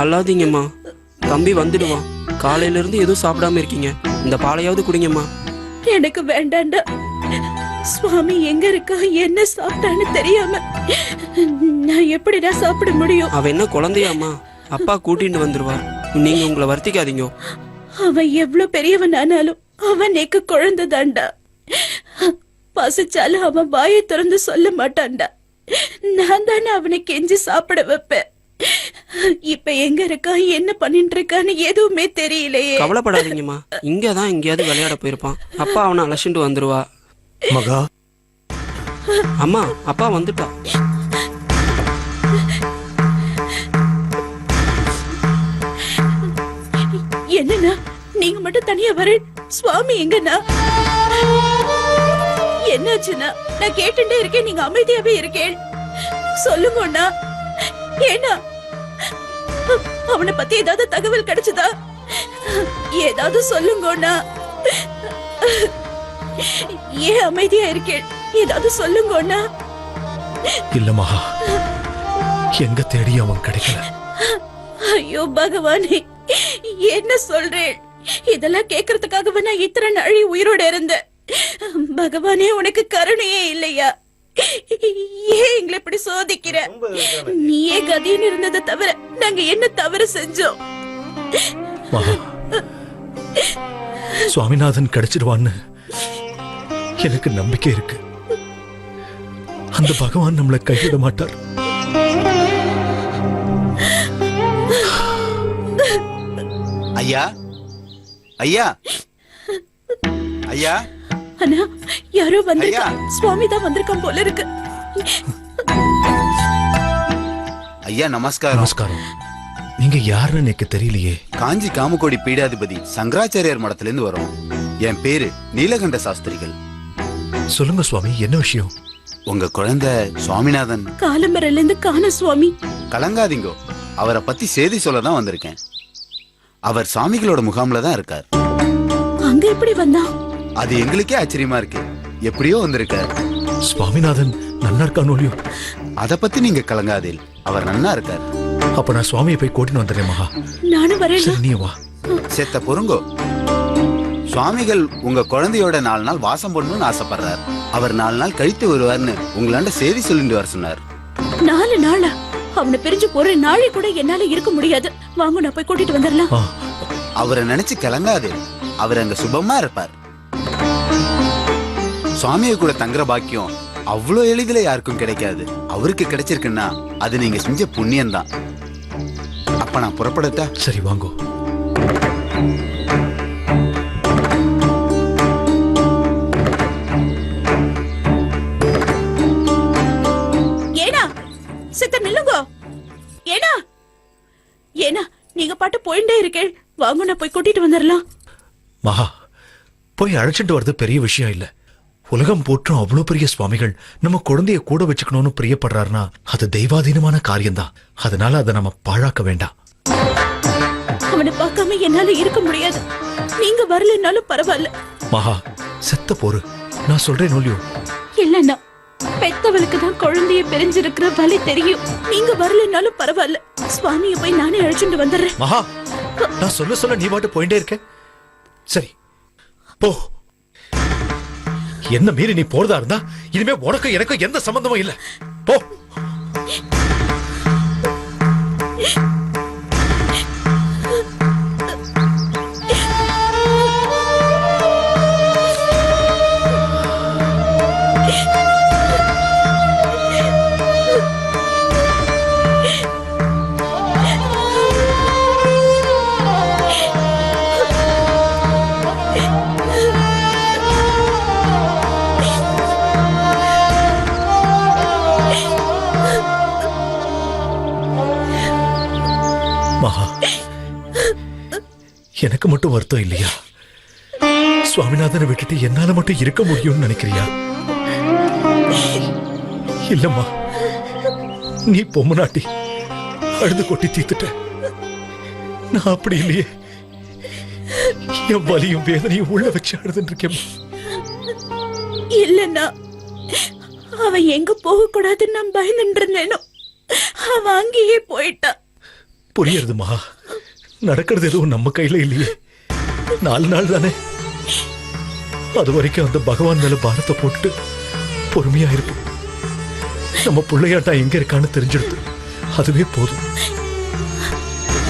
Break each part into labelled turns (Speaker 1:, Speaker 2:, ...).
Speaker 1: அல்லாதீங்கம்மா. தம்பி வந்துடுவான். காலையில இருந்து எதுவும் சாப்பிடாம இருக்கீங்க. இந்த பாலையாவது குடிங்கம்மா.
Speaker 2: எனக்கு வேண்டாண்டா. சுவாமி எங்க இருக்கா? என்ன சாப்பிட்டான்னு தெரியாம. நான் எப்படிடா சாப்பிட முடியும்?
Speaker 1: அவ என்ன குழந்தையாம்மா? அப்பா கூட்டிட்டு வந்துருவார் நீங்க உங்களை வருத்திக்காதீங்க.
Speaker 2: அவன் எவ்வளவு பெரியவன் ஆனாலும் அவன் நேக்கு குழந்தை தான்டா பசிச்சாலும் அவன் வாயை திறந்து சொல்ல மாட்டான்டா. நான் தானே அவனை கெஞ்சி சாப்பிட வைப்பேன். இப்ப எங்க இருக்கான் என்ன பண்ணிட்டு இருக்கான்னு எதுவுமே தெரியலையே.
Speaker 1: கவலைப்படாதீங்கம்மா. இங்க தான் எங்கேயாவது விளையாட போயிருப்பான். அப்பா அவனை அழைச்சிட்டு வந்துருவா.
Speaker 3: மகா.
Speaker 1: அம்மா அப்பா வந்துட்டா.
Speaker 2: என்னண்ணா? நீங்க மட்டும் தனியா வர. சுவாமி எங்கண்ணா? என்னாச்சுண்ணா? நான் கேட்டுட்டே இருக்கேன். நீங்க அமைதியாவே இருக்கேன். சொல்லுங்கண்ணா. ஏன்னா அவனை பத்தி ஏதாவது தகவல் கிடைச்சதா? ஏதாவது சொல்லுங்கண்ணா. ஏன் அமைதியா இருக்கேன் ஏதாவது சொல்லுங்கண்ணா.
Speaker 3: இல்ல மகா. எங்க தேடி அவன் கிடைக்கல?
Speaker 2: ஐயோ பகவானே என்ன சொல்றேன் இதெல்லாம் கேக்குறதுக்காகவே நான் இத்தனை நாழி உயிரோட இருந்தேன். பகவானே உனக்கு கருணையே இல்லையா? ஏன் எங்களை இப்படி சோதிக்கிற? நீயே கதின்னு இருந்ததை தவிர நாங்க என்ன தவறு செஞ்சோம்?
Speaker 3: சுவாமிநாதன் கிடைச்சிடுவான்னு எனக்கு நம்பிக்கை இருக்கு. அந்த பகவான் நம்மளை கைவிட மாட்டார்.
Speaker 4: ஐயா ஐயா ஐயா.
Speaker 2: ஆனா யாரோ வந்திருக்கா. சுவாமி தான் வந்திருக்கான் போல இருக்கு.
Speaker 4: ஐயா நமஸ்காரம்.
Speaker 3: நமஸ்காரம். நீங்க யாருன்னு எனக்கு தெரியலையே.
Speaker 4: காஞ்சி காமகோடி பீடாதிபதி சங்கராச்சாரியார் மடத்துல இருந்து வரோம். என் பேரு நீலகண்ட சாஸ்திரிகள்.
Speaker 3: சொல்லுங்க சுவாமி என்ன விஷயம்?
Speaker 4: உங்க குழந்தை சுவாமிநாதன்.
Speaker 2: காலம்பரையில இருந்து காண சுவாமி.
Speaker 4: கலங்காதீங்கோ. அவரை பத்தி செய்தி சொல்ல தான் வந்திருக்கேன். அவர் சாமிகளோட முகாம்ல தான் இருக்கார்.
Speaker 2: அங்க எப்படி வந்தான்?
Speaker 4: அது எங்களுக்கே ஆச்சரியமா இருக்கு. எப்படியோ வந்திருக்கார்.
Speaker 3: சுவாமிநாதன் நல்லா இருக்கானோ
Speaker 4: அத பத்தி நீங்க கலங்காதீல் அவர் நன்னா இருக்கார்.
Speaker 3: அப்ப நான் சுவாமியை போய் கூட்டின்னு வந்துடுறேன் மகா.
Speaker 2: நானும் வரேன்
Speaker 3: நீ வா.
Speaker 4: செத்த பொறுங்கோ. சுவாமிகள் உங்க குழந்தையோட நாலு நாள் வாசம் பண்ணணும்னு ஆசைப்படுறார். அவர் நாலு நாள் கழித்து வருவார்னு உங்களாண்ட செய்தி சொல்லிட்டு வர சொன்னார்.
Speaker 2: நாலு நாளா? அவனை பிரிஞ்சு ஒரு நாளை கூட என்னால இருக்க முடியாது. வாங்க நான் போய் கூட்டிட்டு வந்துடலாம்.
Speaker 4: அவரை நினைச்சு கலங்காது அவர் அங்க சுபமா இருப்பார். சுவாமியை கூட தங்குற பாக்கியம் அவ்வளோ எளிதில யாருக்கும் கிடைக்காது. அவருக்கு கிடைச்சிருக்குன்னா அது நீங்க செஞ்ச புண்ணியம்தான். அப்ப நான் புறப்படட்டா?
Speaker 3: சரி வாங்கோ.
Speaker 2: ஏனா சித்த நில்லுங்க ஏனா ஏனா நீங்க பாட்டு போயிட்டே இருக்கேன் வாங்க நான் போய் கூட்டிட்டு வந்துடலாம்
Speaker 3: மகா போய் அழைச்சிட்டு வர்றது பெரிய விஷயம் இல்ல. உலகம் போற்றும் அவ்வளவு பெரிய சுவாமிகள் நம்ம குழந்தைய கூட வச்சுக்கணும்னு பிரியப்படுறாருன்னா அது தெய்வாதீனமான காரியம்தான். அதனால அதை நம்ம பாழாக்க வேண்டாம்.
Speaker 2: அவனை பார்க்காம என்னால இருக்க முடியாது. நீங்க வரலனாலும் பரவாயில்ல.
Speaker 3: மகா செத்த போரு. நான் சொல்றேன் ஒல்லியோ
Speaker 2: இல்லன்னா பெத்தவளுக்கு தான் குழந்தைய பிரிஞ்சிருக்கிற வலி தெரியும். நீங்க வரலனாலும் பரவாயில்ல. சுவாமிய போய் நானே அழைச்சிட்டு வந்துடுறேன்.
Speaker 3: மகா நான் சொல்ல சொல்ல நீ பாட்டு போயிட்டே இருக்க. சரி போ. என்ன மீறி நீ போறதா இருந்தா? இனிமே உனக்கும் எனக்கும் எந்த சம்பந்தமும் இல்ல. போ. எனக்கு மட்டும் வருத்தம் இல்லையா? சுவாமிநாதனை விட்டுட்டு என்னால மட்டும் இருக்க முடியும்னு நினைக்கிறியா? இல்லம்மா நீ பொம்மநாட்டி அழுது கொட்டி தீத்துட்ட. நான் அப்படி இல்லையே. என் வலியும் வேதனையும் உள்ள வச்சு அழுதுன்னு இருக்கேன்
Speaker 2: இல்லன்னா அவன் எங்க போக கூடாதுன்னு நான் பயந்துட்டு இருந்தேனோ. அவன் அங்கேயே போயிட்டான்.
Speaker 3: புரியுறதுமா? நடக்கிறது எதுவும் நம்ம கையில இல்லையே. நாலு நாள் தானே. அது வரைக்கும் அந்த பகவான் மேல பாரத்தை போட்டு பொறுமையா இருப்போம். நம்ம பிள்ளையாட்டா எங்க இருக்கான்னு தெரிஞ்சிடுது அதுவே போதும்.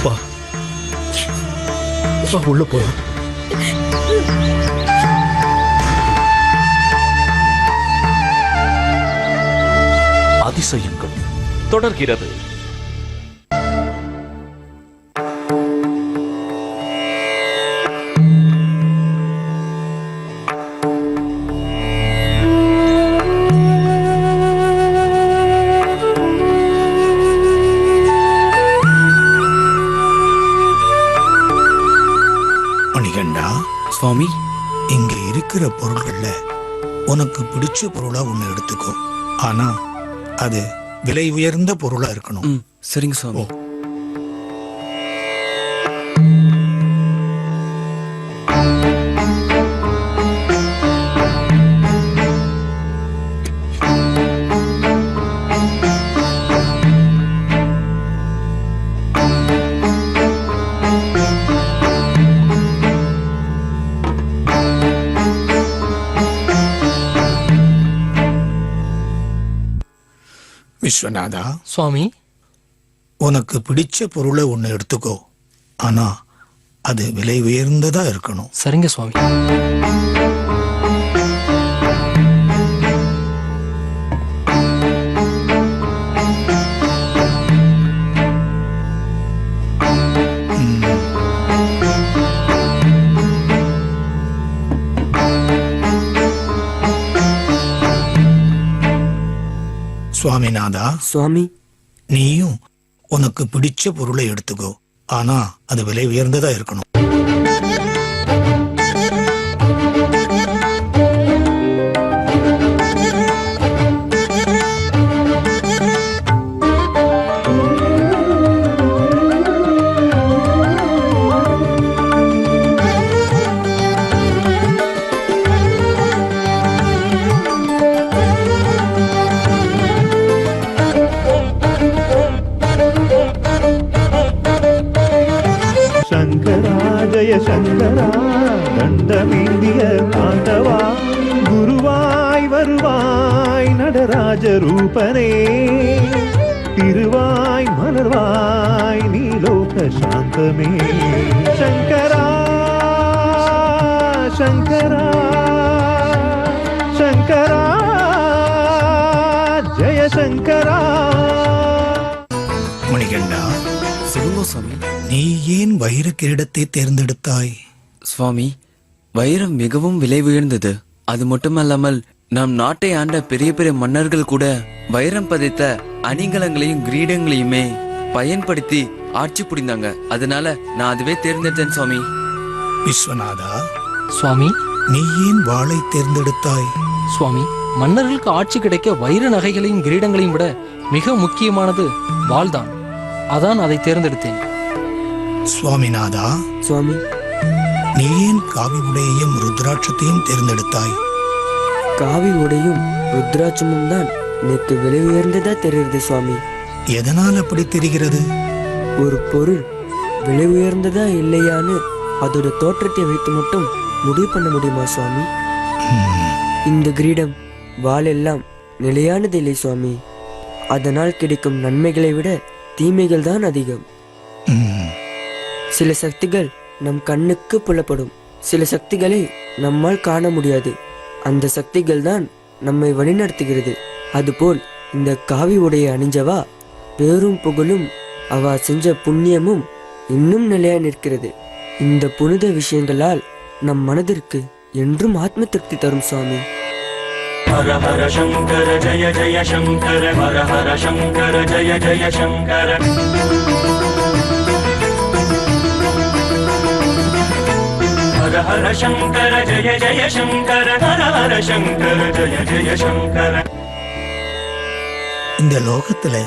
Speaker 3: வா. வா உள்ள போலாம்.
Speaker 5: அதிசயங்கள். தொடர்கிறது.
Speaker 6: உனக்கு பிடிச்ச பொருளா ஒண்ணு எடுத்துக்கோ. ஆனா அது விலை உயர்ந்த பொருளா இருக்கணும்.
Speaker 1: சரிங்க சுவாமி
Speaker 6: விஸ்வநாதா
Speaker 7: சுவாமி.
Speaker 6: உனக்கு பிடிச்ச பொருளை ஒண்ணு எடுத்துக்கோ. ஆனா அது விலை உயர்ந்ததா இருக்கணும்.
Speaker 7: சரிங்க சுவாமி.
Speaker 6: சுவாமிநாதா
Speaker 1: சுவாமி.
Speaker 6: நீயும் உனக்கு பிடிச்ச பொருளை எடுத்துக்கோ. ஆனா அது விலை உயர்ந்ததா இருக்கணும்.
Speaker 8: நடராஜ ரூபனே திருவாய் மலர்வாய் நீலோக சாந்தமே சங்கரா சங்கரா சங்கரா ஜய சங்கரா.
Speaker 6: மணிகண்டா
Speaker 1: சொல்லுங்க சுவாமி.
Speaker 6: நீ ஏன் வைர கிரீடத்தை தேர்ந்தெடுத்தாய்?
Speaker 9: சுவாமி வைரம் மிகவும் விலை உயர்ந்தது. அது மட்டுமல்லாமல் நம் நாட்டை ஆண்ட பெரிய பெரிய மன்னர்கள் கூட வைரம் பதித்த அணிகலங்களையும் கிரீடங்களையுமே பயன்படுத்தி ஆட்சி புரிந்தாங்க. அதனால நான் அதுவே தேர்ந்தெடுத்தேன் சுவாமி.
Speaker 6: விஸ்வநாதா
Speaker 7: சுவாமி?
Speaker 6: நீ ஏன் வாளை தேர்ந்தெடுத்தாய்?
Speaker 7: சுவாமி மன்னர்களுக்கு ஆட்சி கிடைக்க வைர நகைகளையும் கிரீடங்களையும் விட மிக முக்கியமானது வாள்தான். அதான் அதை தேர்ந்தெடுத்தேன்.
Speaker 6: சுவாமிநாதா
Speaker 1: சுவாமி.
Speaker 6: நீ ஏன் காவி உடையையும் ருத்ராட்சத்தையும் தேர்ந்தெடுத்தாய்?
Speaker 10: காவி உடையும் ருத்ராட்சமும் தான் எனக்கு விலை உயர்ந்ததா தெரியுது சுவாமி.
Speaker 6: எதனால் அப்படி தெரிகிறது?
Speaker 10: ஒரு பொருள் விலை உயர்ந்ததா இல்லையான்னு அதோட தோற்றத்தை வைத்து மட்டும் முடிவு பண்ண முடியுமா சுவாமி? இந்த கிரீடம் வாள் எல்லாம் நிலையானது இல்லை சுவாமி. அதனால் கிடைக்கும் நன்மைகளை விட தீமைகள் தான் அதிகம். சில சக்திகள் நம் கண்ணுக்கு புலப்படும். சில சக்திகளை நம்மால் காண முடியாது. அந்த சக்திகள் தான் நம்மை வழிநடத்துகிறது. அதுபோல் இந்த காவி உடையை அணிஞ்சவா பேரும் புகழும் அவ செஞ்ச புண்ணியமும் இன்னும் நிலையா நிற்கிறது. இந்த புனித விஷயங்களால் நம் மனதிற்கு என்றும் ஆத்ம திருப்தி தரும் சுவாமி.
Speaker 11: ஹர ஹர சங்கர ஜய ஜய சங்கர ஹர ஹர சங்கர ஜய ஜய சங்கர. ஹர ஹர சங்கர ஜய ஜய சங்கர ஹர ஹர சங்கர ஜய ஜய சங்கர
Speaker 6: இந்த லோகத்துல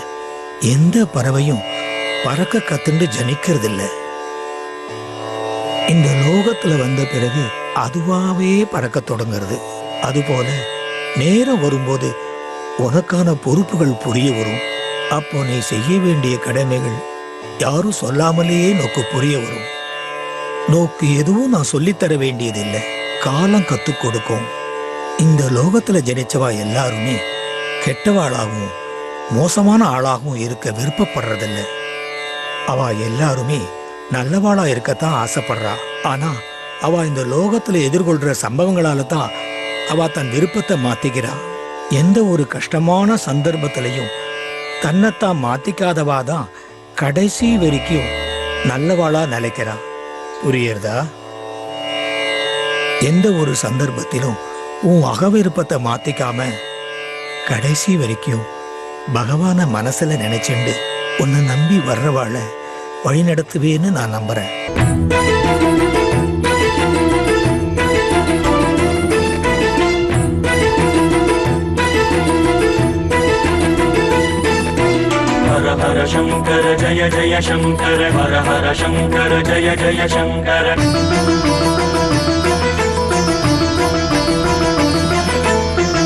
Speaker 6: எந்த பறவையும் பறக்க கத்துண்டு ஜனிக்கிறது ஜனிக்கிறதில்ல. இந்த லோகத்துல வந்த பிறகு அதுவாவே பறக்க தொடங்குறது. அதுபோல நேரம் வரும்போது உனக்கான பொறுப்புகள் புரிய வரும். அப்போ நீ செய்ய வேண்டிய கடமைகள் யாரும் சொல்லாமலேயே நோக்கு புரிய வரும். நோக்கு எதுவும் நான் சொல்லித்தர வேண்டியதில்லை. காலம் கற்றுக் கொடுக்கும். இந்த லோகத்தில் ஜனிச்சவா எல்லாருமே கெட்டவாளாகவும் மோசமான ஆளாகவும் இருக்க விருப்பப்படுறதில்ல. அவ எல்லாருமே நல்லவாளா இருக்கத்தான் ஆசைப்படுறா. ஆனா அவ இந்த லோகத்துல எதிர்கொள்ற சம்பவங்களால தான் அவ தன் விருப்பத்தை மாத்திக்கிறா. எந்த ஒரு கஷ்டமான சந்தர்ப்பத்திலையும் தன்னைத்தான் மாத்திக்காதவா தான் கடைசி வரைக்கும் நல்லவாளா நிலைக்கிறா. புரியுறதா? எந்த ஒரு சந்தர்ப்பத்திலும் உன் அகவிருப்பத்தை மாத்திக்காம கடைசி வரைக்கும் பகவான மனசுல நினைச்சுண்டு உன்னை நம்பி வர்றவாழ வழி நடத்துவேன்னு நான் நம்புறேன்.
Speaker 11: ஹர ஹர சங்கர ஜய ஜய சங்கர ஹர ஹர சங்கர ஜய ஜய சங்கர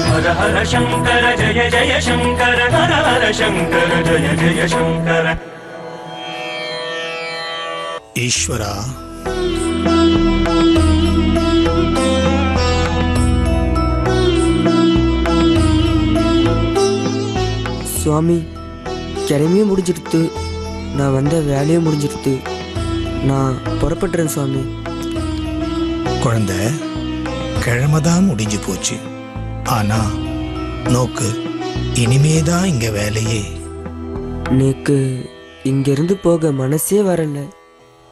Speaker 11: ஹர ஹர சங்கர ஜய ஜய சங்கர ஹர ஹர சங்கர ஜய ஜய சங்கர
Speaker 6: ஈஸ்வரா
Speaker 10: கிளம்பியும் முடிஞ்சிடுத்து. நான் வந்த வேலையும் முடிஞ்சிடுத்து. நான் புறப்பட்டுறேன் சுவாமி.
Speaker 6: குழந்தை கிழமைதான் முடிஞ்சு போச்சு. ஆனா நோக்கு இனிமேதான் இங்க வேலையே.
Speaker 10: நேக்கு இங்கிருந்து போக மனசே வரல.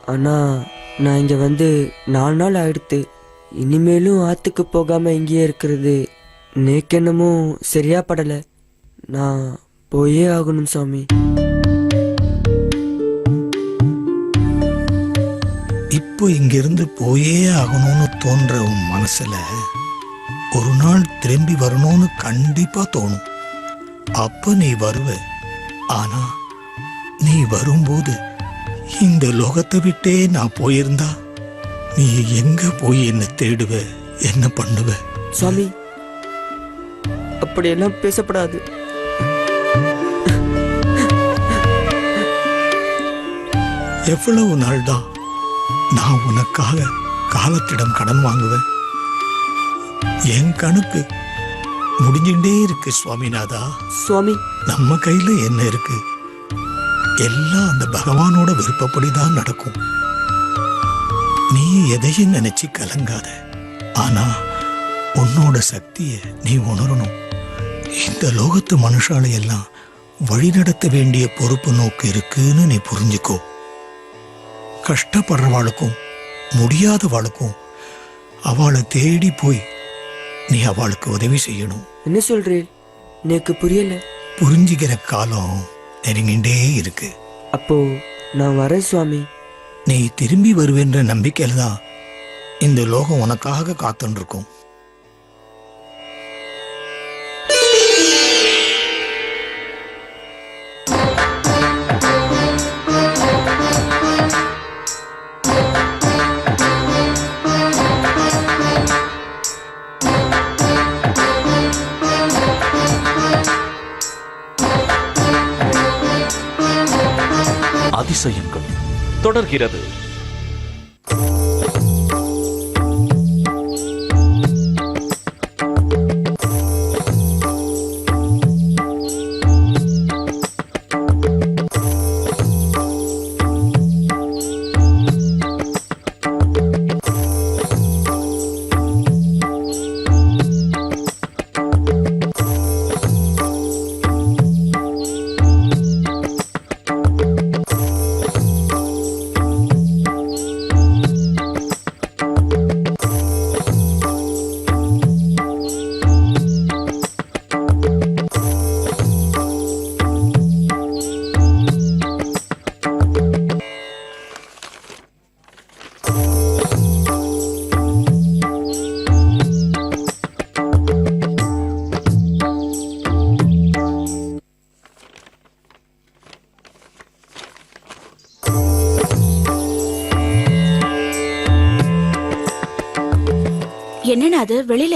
Speaker 10: ஆனா நான் இங்க வந்து நாலு நாள் ஆயிடுத்து. இனிமேலும் ஆத்துக்கு போகாம இங்கேயே இருக்கிறது நேக்கு என்னமோ சரியா படல. நான் போயே ஆகணும் சாமி.
Speaker 6: இப்போ இங்கிருந்து போயே ஆகணும்னு தோன்ற உன் மனசுல ஒரு நாள் திரும்பி வரணும்னு கண்டிப்பா தோணும். அப்ப நீ வருவ. ஆனா நீ வரும்போது இந்த லோகத்தை விட்டே நான் போயிருந்தா நீ எங்க போய் என்ன தேடுவ என்ன பண்ணுவ?
Speaker 10: சாமி அப்படியெல்லாம் பேசப்படாது.
Speaker 6: எவ்வளவு நாள்தான் நான் உனக்காக காலத்திடம் கடன் வாங்குவேன்? என் கணக்கு முடிஞ்சுட்டே இருக்கு சுவாமிநாதா.
Speaker 10: சுவாமி.
Speaker 6: நம்ம கையில என்ன இருக்கு? எல்லாம் அந்த பகவானோட விருப்பப்படி தான் நடக்கும். நீ எதையும் நினைச்சு கலங்காத. ஆனா உன்னோட சக்திய நீ உணரணும். இந்த லோகத்து மனுஷாலை எல்லாம் வழிநடத்த வேண்டிய பொறுப்பு நோக்கு இருக்குன்னு நீ புரிஞ்சுக்கோ. கஷ்டப்படுறவாளுக்கும் முடியாதவாளுக்கும் அவளை தேடி போய் நீ அவளுக்கு உதவி செய்யணும்.
Speaker 10: என்ன சொல்றேன் எனக்கு புரியல.
Speaker 6: புரிஞ்சுக்கிற காலம் நெருங்கிண்டே இருக்கு.
Speaker 10: அப்போ நான் வரேன் சுவாமி.
Speaker 6: நீ திரும்பி வருவேன்ற நம்பிக்கையில தான் இந்த லோகம் உனக்காக காத்துன்னு இருக்கும்
Speaker 8: தொடர்கிறது.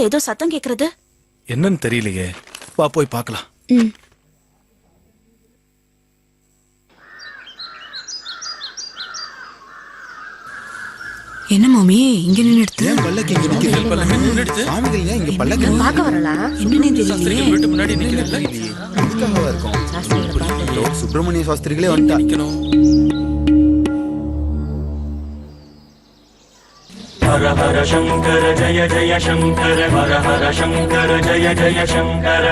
Speaker 2: வெளியில ஏதோ சத்தம் கேக்குறது?
Speaker 3: என்னன்னு தெரியலையே. வா போய் பார்க்கலாம்.
Speaker 2: ம்.
Speaker 5: என்ன மாமி இங்க நின்னுடுத்து?
Speaker 4: ஏன் பல்லக்கு இங்க நிக்குது? சுவாமிகள் ஏன் இங்க பல்லக்கு
Speaker 5: என்னன்னே தெரியலையே.
Speaker 4: எதுக்காகவா இருக்கும்? இதோ சுப்பிரமணிய சாஸ்திரிகளே வந்துட்டா.
Speaker 11: हर ஹர ஹர சங்கர ஜய ஜய சங்கர ஹர ஹர சங்கர ஜய ஜய சங்கர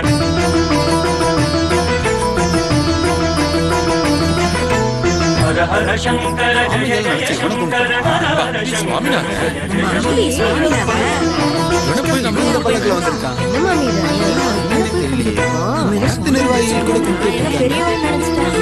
Speaker 11: ஹர ஹர சங்கர
Speaker 4: ஜய ஜய சங்கர ஹர ஹர சங்கர நிர்வாகிகள் கூட பெரியவன் நினைச்சிட்டாங்க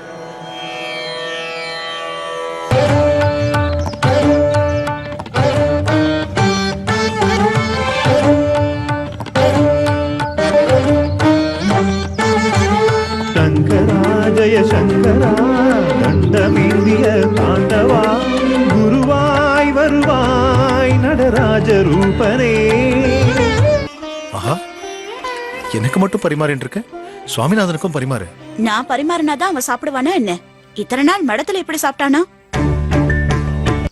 Speaker 8: சங்கரா தண்டமேந்திய தாண்டவா குருவாய் வருவாய் நடராஜ ரூபனே
Speaker 3: ஆஹா. எனக்கு மட்டும் பரிமாறின்னு இருக்க சுவாமிநாதனுக்கும் பரிமாறு.
Speaker 2: நான் பரிமாறினாதான் அவன் சாப்பிடுவானா என்ன? இத்தனை நாள் மடத்துல எப்படி சாப்பிட்டானா?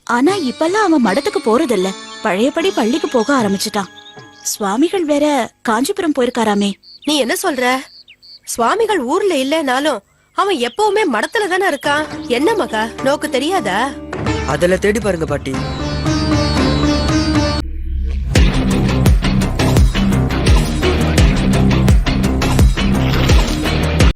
Speaker 2: ஆனா இப்பெல்லாம் அவன் மடத்துக்கு போறதில்ல. பழையபடி பள்ளிக்கு போக ஆரம்பிச்சிட்டான். சுவாமிகள் வேற காஞ்சிபுரம் போயிருக்காராமே.
Speaker 5: நீ என்ன சொல்ற? சுவாமிகள் ஊர்ல இல்லனாலும் அவன் எப்பவுமே மடத்துல தானே இருக்கான். என்ன மகா? நோக்கு தெரியாதா?
Speaker 10: அதுல தேடி பாருங்க பாட்டி.